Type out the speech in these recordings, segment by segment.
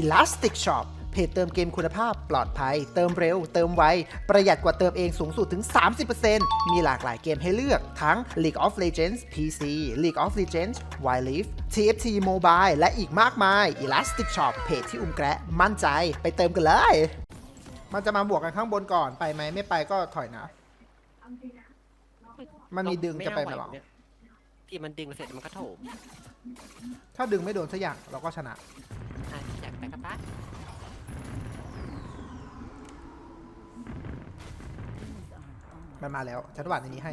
Elastic Shop เพจเติมเกมคุณภาพปลอดภัย เติมเร็ว เติมไว ประหยัดกว่าเติมเองสูงสุดถึง 30%มีหลากหลายเกมให้เลือกทั้ง League of Legends PC League of Legends Wild Rift TFT Mobile และอีกมากมาย Elastic Shop เพจที่อุ้มแกะมั่นใจไปเติมกันเลย มันจะมาบวกกันข้างบนก่อนไปไหมไม่ไปก็ถอยนะ มันมีดึงจะไปไหมหรอ ที่มันดึงเสร็จมันก็โถม ถ้าดึงไม่โดนสักอย่างเราก็ชนะ อะอยากไปกับป้ามันมาแล้วฉันหวานในนี้ให้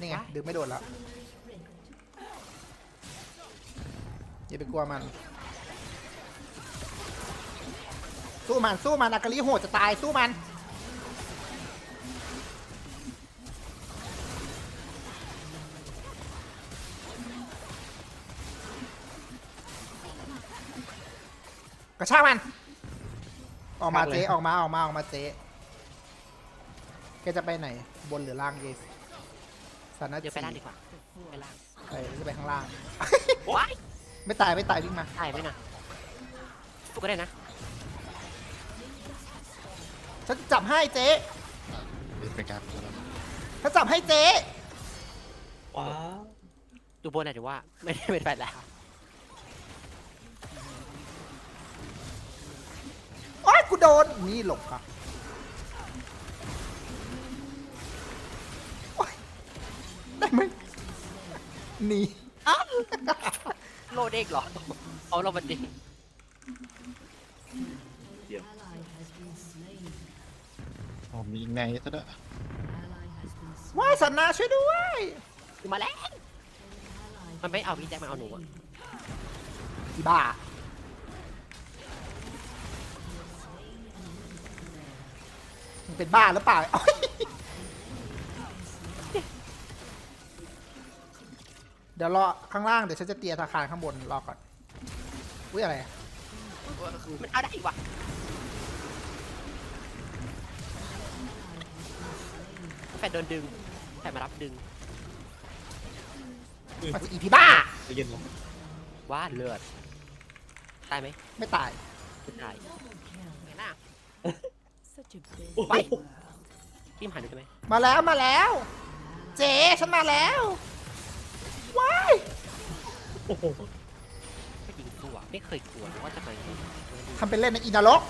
นี่ไงดึงไม่โดนแล้วอย่าไปกลัวมัน สู้มันสู้มันอากาลิโหดจะตายสู้มัน ระชากมัน ออกมาเจ๊ออกมาออกมาออกมาเจ๊แกจะไปไหน บนหรือล่างเยสสันนัเดี๋ยวไปล่างดีกว่าไปล่างไปจะไปข้างล่าง ว้ายไม่ตายไม่ตายวิ่งมาตายไหมนะกูก็ได้นะฉันจับให้เจ๊เป็นการฉันจับให้เจ๊ว้าวดูบนหน่อยดีว่าไม่ได้เป็นไปแล้ว กูโดน นี่หลบค่ะโอ๊ยได้ไหมหนี่โลเด็กเหรอ เอาเราบันดีผมยิงในซะด้วยว้ายสันนาช่วยด้วยคือมาแล้ว มันไม่เอาพี่แจ็คมันเอาหนูอะอีบ้า มึงเป็นบ้าหรือเปล่าโอ๊ยเดี๋ยวรอข้างล่างเดี๋ยวฉันจะเตียธนาคารข้างบนรอก่อน อุ้ยอะไรอะมันเอาได้อีกว่ะแฟนโดนดึงแฟนมารับดึงมาสิอีพีบ้าใจเย็นลงว่าเลือด ตายไหมไม่ตาย ไม่ตายไงน่ะ โอ้โหไปพี่มหันดูได้ไหมมาแล้วมาแล้ว เจ๊ฉันมาแล้วว้ายโอ้โหไม่ยิงตัวไม่เคยกลัวว่าจะไปทำเป็นเล่นในอีนรก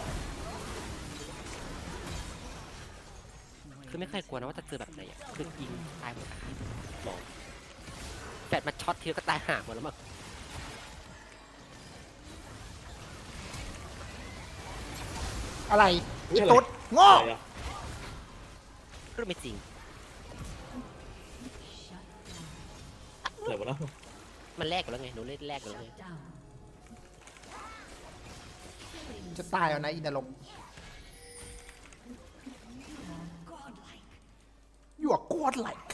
คือไม่เคยกลัวนะว่าจะเจอแบบไหนอะคือยิงตายหมดอะบอกแฟดมาช็อตทีก็ตายห่าหมดแล้วมั้ง อะไรอีตุ๊ดโง่อะไรอะก็ไม่จริงอะไรวะเนาะมันแลกกันแล้วไงหนูเล่นแลกกันแล้วไงจะตายเอานะอีนรกอยู่กับกวดไหลค์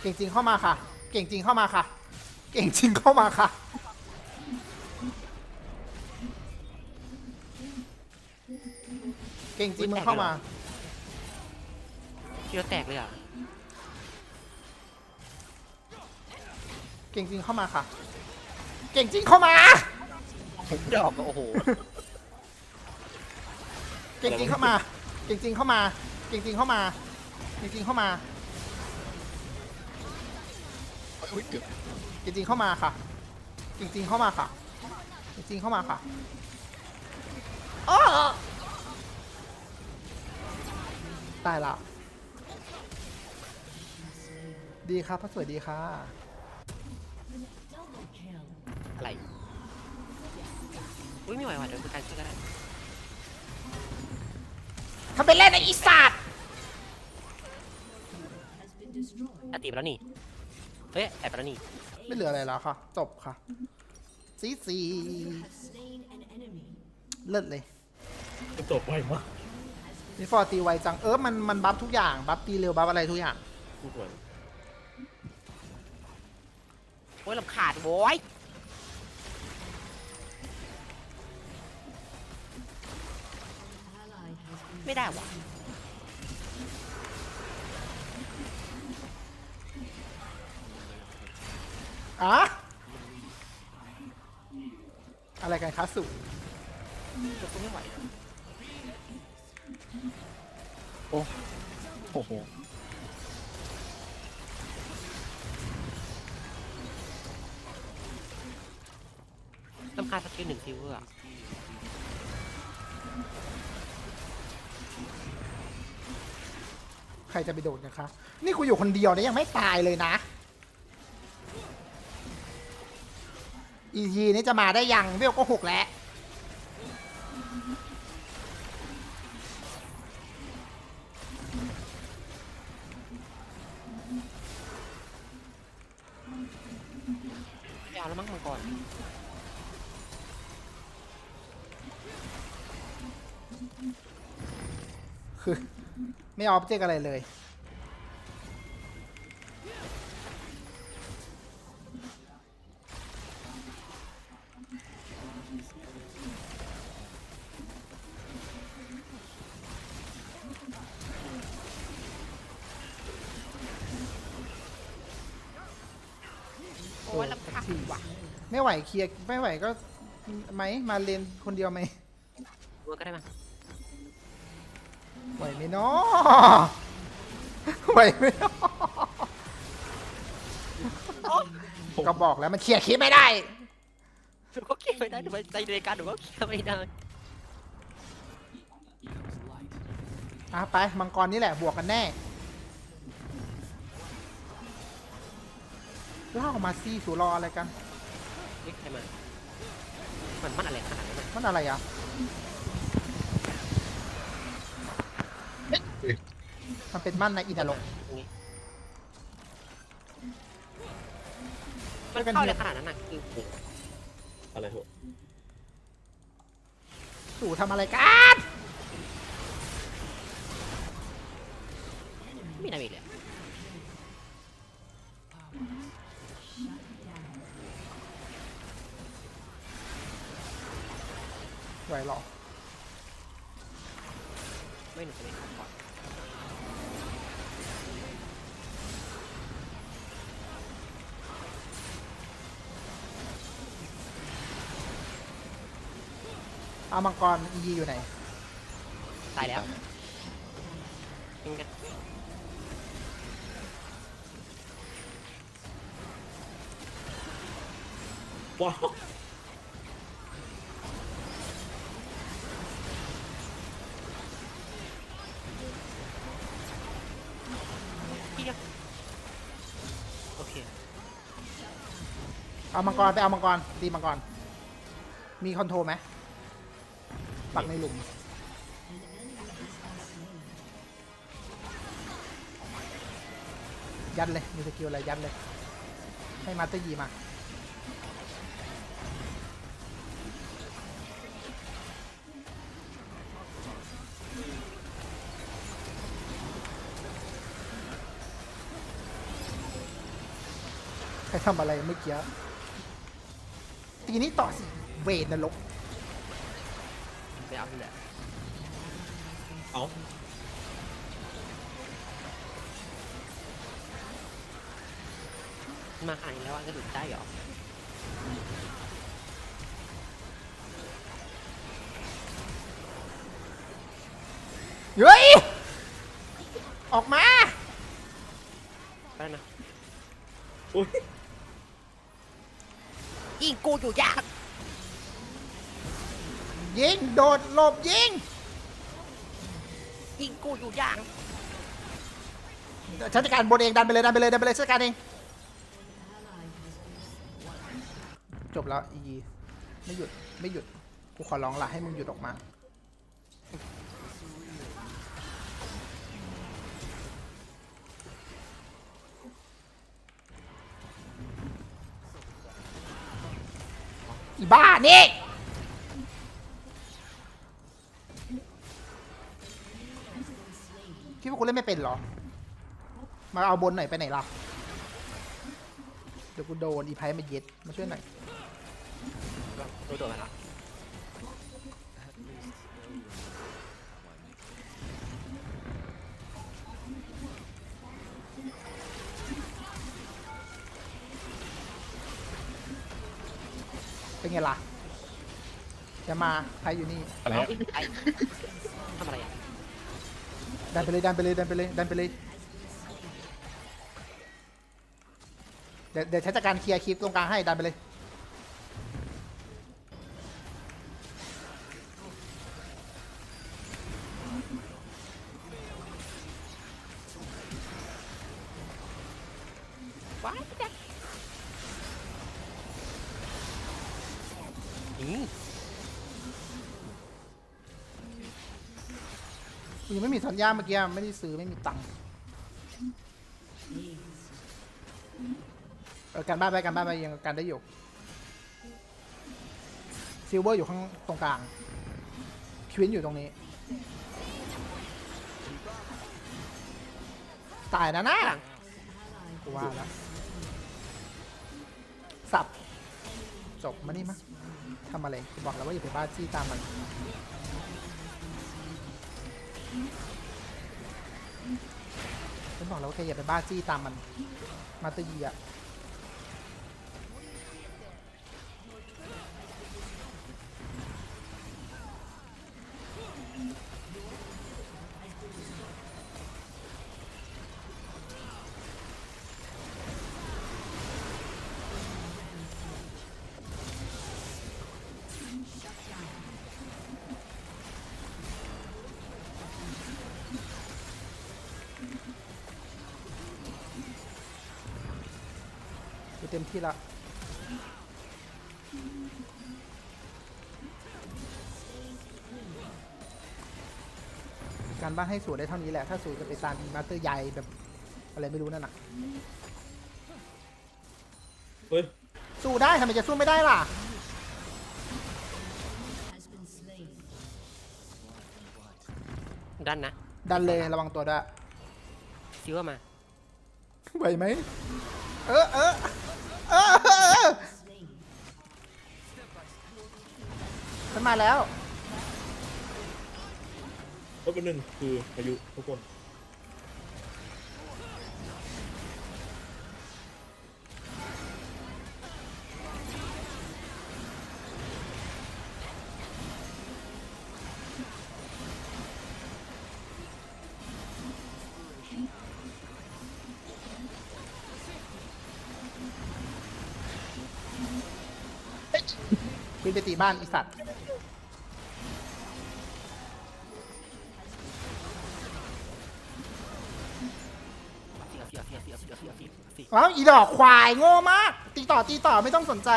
เก่งจริงเข้ามาค่ะ เก่งจริงเข้ามาค่ะ เก่งจริงเข้ามาค่ะ เก่งจริงมึงเข้ามา เชี่ยวแตกเลยอะเก่งจริงเข้ามาค่ะ เก่งจริงเข้ามาดอกก็โอ้โห เก่งจริงเข้ามา เก่งจริงเข้ามา เก่งจริงเข้ามา เก่งจริงเข้ามา อุ้ยเกือบจริงๆเข้ามาค่ะ จริง ๆเข้ามาค่ะ จริงๆเข้ามาค่ะอ้อตายละ ดีครับพระสวยดีค่ะ อะไรอุ้ยไม่ไหวว่ะเดี๋ยวคือการช่วยก็ได้ทำเป็นเล่นไอ้อีสัตว์อะตีไปแล้วนี่ เฮ้ยแอบไปแล้วนี่ไม่เหลืออะไรแล้วค่ะ จบค่ะ ซีซี เลิศเลยจะจบไวมากมีฟอร์ตีไวจัง เออ มัน มันบัฟทุกอย่าง บัฟตีเร็ว บัฟอะไรทุกอย่างผู้ป่วยโอ้ยลำขาดโว้ยไม่ได้ว่ะ อะอะไรกันคะสุจะสู้ไม่ไหวนะโอ้โอ้โหต้องการสกิลหนึ่งซิลเวอร์อะใครจะไปโดดนะคะ นี่กูอยู่คนเดียวนะยังไม่ตายเลยนะ อีทีนี้จะมาได้ยังเวลก็หกแล้ว ไม่เอาแล้วมั้งมังกรคือ ไม่ออบเจกอะไรเลย ไม่ไหวเคลียร์ไม่ไหวก็ไหมมาเลนคนเดียวไหมตัวก็ได้มั้ยไหวไหมเนาะไหวไหมเนาะก็บอกแล้วมันเคลียร์คลิปไม่ได้ หนูก็เคลียร์ไม่ได้หนูไปในรายการหนูก็เคลียร์ไม่ได้ อะไปมังกรนี่แหละบวกกันแน่เล่ามาซี่สูรออะไรกัน นี่ใครมา มันมันอะไรขนาดนั้นอะมันอะไรอะมันเป็นมั่นในอินทรกตรงนี้มันเข้าอะไรขนาดนั้นน่ะคือโอ้โหอะไรหัวสู่ทำอะไรกันไม่มีอะไรอีกเลยไห วหรอไม่หนูจะไม่เข้าก่อนเอามังกรยีอยู่ไหน ตายแล้วยังไงว้าว เอามังกรไปเอามังกรตีมังกร มีคอนโทรลไหมปักในหลุมยัดเลยมีสกิลอะไรยัดเลย ให้มาเตอร์ยีมา ใครทำอะไรเมื่อกี้ ตีนี้ต่อสิเวนนรกไปเอาที่แหละเอามาขนาดนี้แล้วอะก็ดูดได้เหรอเฮ้ย ออกมาไปแล้วนะ อุ้ย ยิงกูอยู่ยาก ยิงโดดหลบยิง ยิงกูอยู่ยากฉันจัดการบนเองดันไปเลยดันไปเลยดันไปเลยฉันจัดการเองจบแล้วอีไม่หยุดไม่หยุดกูขอร้องละให้มึงหยุดออกมา อีบ้านี่คิดว่ากูเล่นไม่เป็นเหรอ มาเอาบนหน่อยไปไหนล่ะ เดี๋ยวกูโดนอีไพมาเย็ดมาช่วยหน่อย รู้ตัวมันละ เป็นไงล่ะจะมาใครอยู่นี่อะไรเอาอะไอ้ทำอะไรอะดันไปเลยดันไปเลยดันไปเลยดันไปเลยเดี๋ยวเดี๋ยวฉันจัดการเคลียร์คลิปตรงกลางให้ดันไปเลยว้ายแจ็ค อืมยังไม่มีสัญญาเมื่อกี้ไม่ได้ซื้อไม่มีตังค์เออการบ้านไปการบ้านไปยังการได้อยู่ซิลเวอร์อยู่ข้างตรงกลางควินอยู่ตรงนี้ ตายนะนะกูว่าแล้วสับจบมานี่มะ ทำอะไรบอกแล้วว่าอย่าไปบ้าจี้ตามมันฉันบอกแล้วว่าแกอย่าไปบ้าจี้ตามมัน มาตยีอะ ที่ละการบ้านให้สูตรได้เท่านี้แหละ ถ้าสูตรจะไปตามอีมาสเตอร์ใหญ่แบบ อะไรไม่รู้นั่นน่ะเฮ้ยสู้ได้ทำไมจะสู้ไม่ได้ล่ะ ดันนะดันเลยระวังตัวด้วยซิว่ามา ไหวไหม เออเออเออ มันมาแล้วเฮ้ยเป็นหนึ่งคือพายุทุกคน บินไปตีบ้านอีสัตว์เสียเสียเสียเสียเสียเสียเสียเสียอ้าวอีดอกควายโง่มาก ตีต่อตีต่อไม่ต้องสนใจ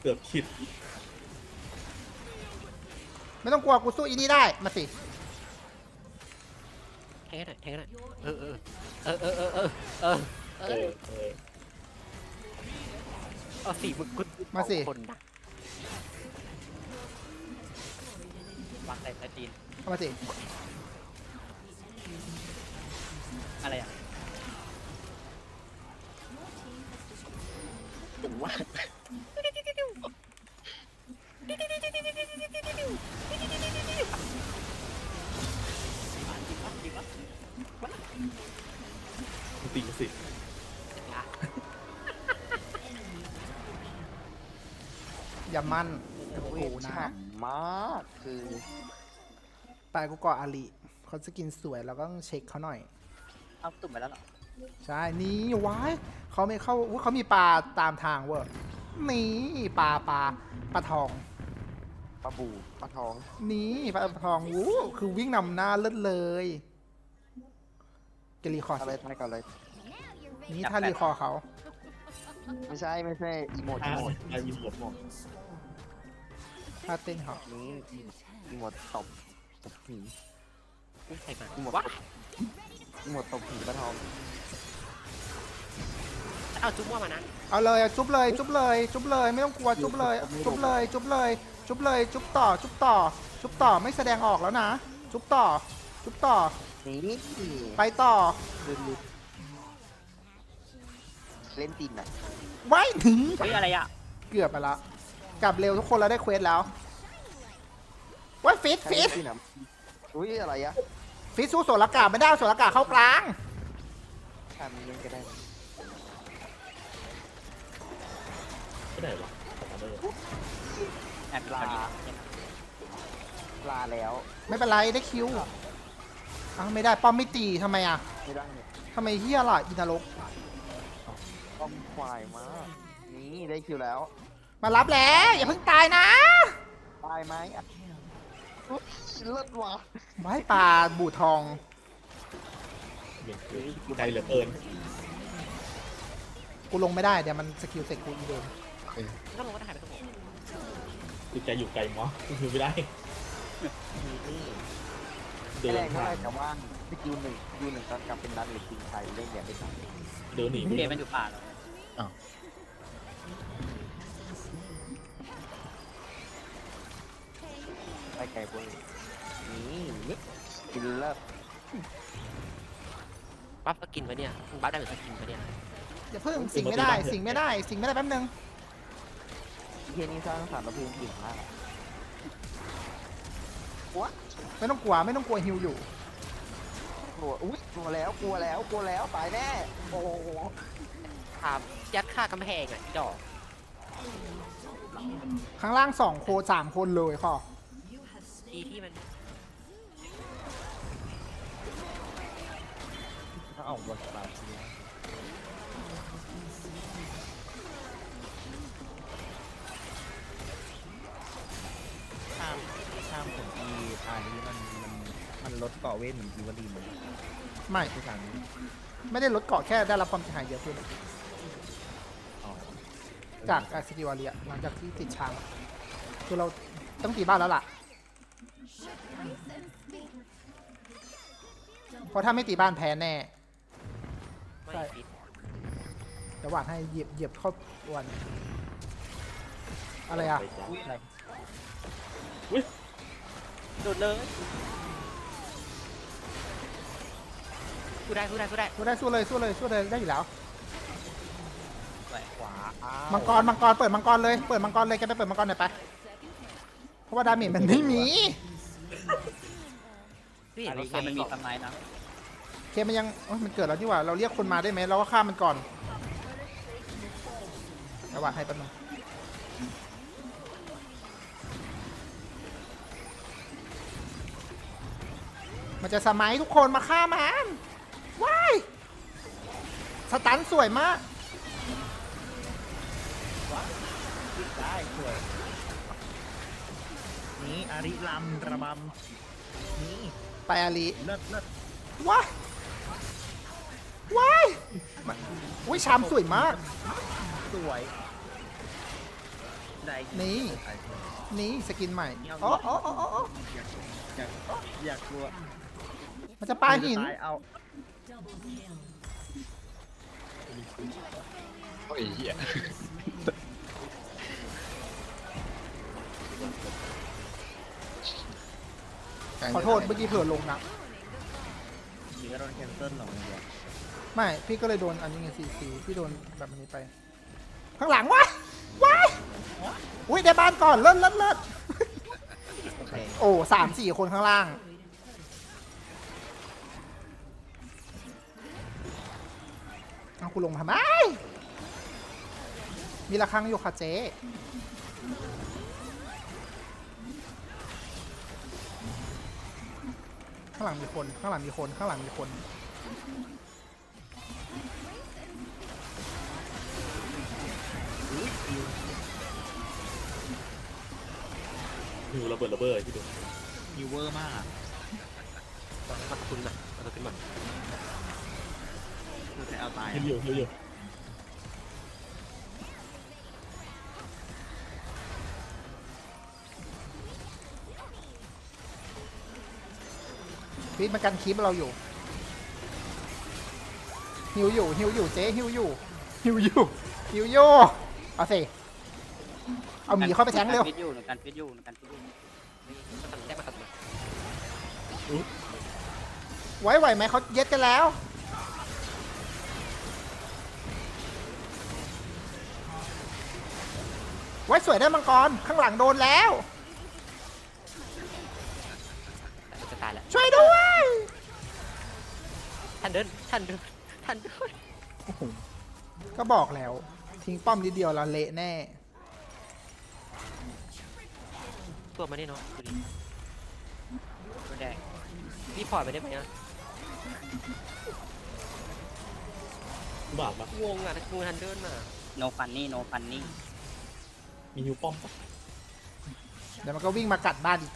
เกือบคิดไม่ต้องกลัวกูสู้อีนี่ได้มาสิแทงให้หน่อยแทงให้หน่อยเออเออเออเออเออเออเออเอเอออเออเอาสี่มึงกุด มาสิคนนะวางใส่ใต้ตีนเอามาสิ อะไรอะผมว่ามึงตีสิ อะ อย่ามั่นกับโอ้กูยนะฉ่ำมากคือตายกูก่ออาลีเขาสกินสวยเราก็ต้องเช็คเขาหน่อย เอาตุ่มไปแล้วเหรอใช่นี่ว้ายเขาไม่เข้าอุ๊ยเขามีปลาตามทางเว้ยนี่ปลาปลาปลาทอง ปลาบูปลาทองนี่ปลาทองวู้คือวิ่งนำหน้าเลิศเลยเกลีคอร์อะไรทายก่อนเลย นี่ถ้ารีคอร์เขาไม่ใช่ไม่ใช่อีโมดอีอ่าโมด ไอ้มีหมดหมด ถ้าเต้นเขานี่อีโมดตบตบผีใส่มาอีโมดว้าตบอีโมดตบผีปลาทองเอาจุ๊บว่ามานะเอาเลยจุ๊บเลยจุ๊บเลยจุ๊บเลยไม่ต้องกลัวจุ๊บเลยจุ๊บเลยจุ๊บเลยจุ๊บเลยจุ๊บต่อจุ๊บต่อจุ๊บต่อไม่แสดงออกแล้วนะ จุ๊บต่อจุ๊บต่อนี่ไปต่อลืมลืมเล่นตีนหน่อยไว้ถึงเฮ้ยอะไรอะเกือบไปแล้ว กลับเร็วทุกคนแล้วได้เควสแล้วไว้ฟิตใครฟิเล่ตนตีนอะอุ้ยอะไรอะฟิตสู้โสลกาไม่ได้เอาโสลกาเข้ากลางทำเล่นก็ได้ไม่ได้หรอคอมมานเดอร์แอดลาลาลาแล้ว ไม่เป็นไรได้คิวอ้าวไม่ได้ป้อมไม่ตีทำไมอะไม่ได้เนี่ยทำไมเฮียล่ะอินทรกต้องควายมากนี่ได้คิวแล้ว มารับแล้วอย่าเพิ่งตายนะ ตายไหมอะอุ๊ยเลิศว่ะไว้ปลาบูทองเห็นใจเหลือเกินกูลงไม่ได้เดี๋ยวมันสกิลเสร็จกูอีเวนก็ลงก็ได้ไม่ต้องบอกคือใจอยู่ไกลมั้งคือไม่ได้เดิไม่นแรงเท่าผ่าไหร่นแต่ว่าสกิลหนึ่งสกิลหนึ่งตอนกลับเป็นดาเมจจริงใครเล่นอย่างได้สองเดินหนีเกมมันอยู่ป่าเหร อไปไกลเว้ยนี่กินเลิศบัฟสกินไปเนี่ยมึงบัฟได้หรือสกินไปเนี่ยอย่าเพิ่งสิงไม่ได้สิงไม่ได้สิงไม่ได้แป๊บนึงเทียนี่สร้างสรรค์ประเพณีมาก ไม่ต้องกลัวไม่ต้องกลัวฮิวอยู่ กลัว อุ้ยกลัวแล้ว กลัวแล้ว กลัวแล้ว ตายแน่ โอ้โหถามยัดค่ากำแพงอะอีดอก ข้างล่างสองโคสามคนเลยค่ะ ดีที่มันถ้าออกบนสตาร์ทข้ามข้ามของอีทางนี้มันมันมันลดเกาะเวทเหมือนอีวลีมันไม่ที่ทางนี้ไม่ได้ลดเกาะแค่ได้รับความเสียหายเยอะขึ้นอ๋อจากสกิลวาเรียหลังจากที่ติดช้างคือเราต้องตีบ้านแล้วล่ะ เพราะถ้าไม่ตีบ้านแพ้แน่ ไม่ใช่ฟิตเดี๋ยวหวานให้เหยียบเหยียบเข้าวันอะไรอะอุ้ยอะไรโดดเลยกูได้กูได้กูได้สู้ได้สู้เลยสู้เลยสู้เลยได้อยู่แล้วแหวกขวาอ้าวมังกรมังกรเปิดมังกรเลยเปิดมังกรเลยแกไปเปิดมังกรหน่อยไปเพราะว่าดาเมจมันไม่มี พี่เห็อันนรนี้ถเกไฟมมันมีสองสไนด์นะเคมันยังโอ๊ยมันเกิดแล้วนี่หว่า เราเรียกคนมาได้ไหม เราก็ฆ่ามันก่อนระหว่างให้แป๊บนึงมันจะสมัยทุกคนมาฆ่ามันว้ายสตันสวยมากได้สวยนี่อาริลำระบำนี่ ไปอาลีเลิศเลิศว้ายว้ายมันอุ้ยชามสวยมาก สวยได้นี่ ไปนี่สกินใหม่อ๋ออ๋ออ๋ออ๋ออยากอยากกลัวมันจะปาหินตายเอาโอ้ยเหี้ย ขอโทษเมื่อกี้เผื่อลงนะดีก็โดนแคนเซิลหรอกเดียวไม่พี่ก็เลยโดนอันนี้ไงซีซีพี่โดนแบบนี้ไป ข้างหลังว้ายว้ายอุ้ยได้บ้านก่อนเลิศเลิศเลิศโอเคโอ้สามสี่คนข้างล่าง เอาคุณลงมาทำไมมีระฆังอยู่ค่ะเจ๊ ข้างหลังมีคน ข้างหลังมีคน ข้างหลังมีคนหิวระเบิดระเบ้อที่ดูฮิวเวอร์มากมาคุณนะมาคุณมาคือแต่เอาตายหิวอยู่หิวอยู่ พีทมันกันคีบเราอยู่หิวอยู่หิวอยู่เจ๊หิวอยู่หิวอยู่หิวอยู่เอาสิเอาหมีเข้าไปแทงเร็ว ฟิตอยู่หนูกันฟิตอยู่หนูกันฟิตอยู่มาทำได้มาทำมาไหวไหวไหมเขาเย็ดกันแล้ว ไว้สวยได้มังกร ข้างหลังโดนแล้ว ตายแล้วช่วยด้วยทันเดินทันเดินทันเดินโหก็บอกแล้ว ทิ้งป้อมนิดเดียวละเละแน่ ตัวมานนี่เนาะดูดิมันแดงรีพอร์ตไปได้ไหมอะบาปอะงงอะกูทันเดินมาโนฟันนี่โนฟันนี่มีอยู่ป้อมปะเดี๋ยวมันก็วิ่งมากัดบ้านอีก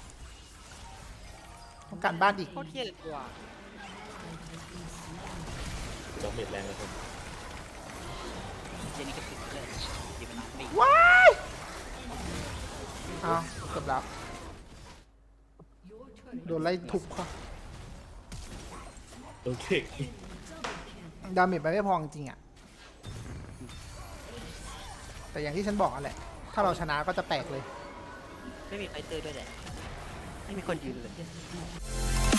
ต้องกัดบ้านอีก โคตรเทียเลยตัวดาเมจแรงเลยคนเจนี่ก็ติดเลยดีเป็นน้ำปีว้ายอ้าวเกือบแล้วโดนไล่ทุบเขาโดนเทคดาเมจไปไม่พอจริงๆอะ แต่อย่างที่ฉันบอกอะแหละ ถ้าเราชนะก็จะแตกเลย ไม่มีใครเตอร์ด้วยแหละ ไม่มีคนยืนเลย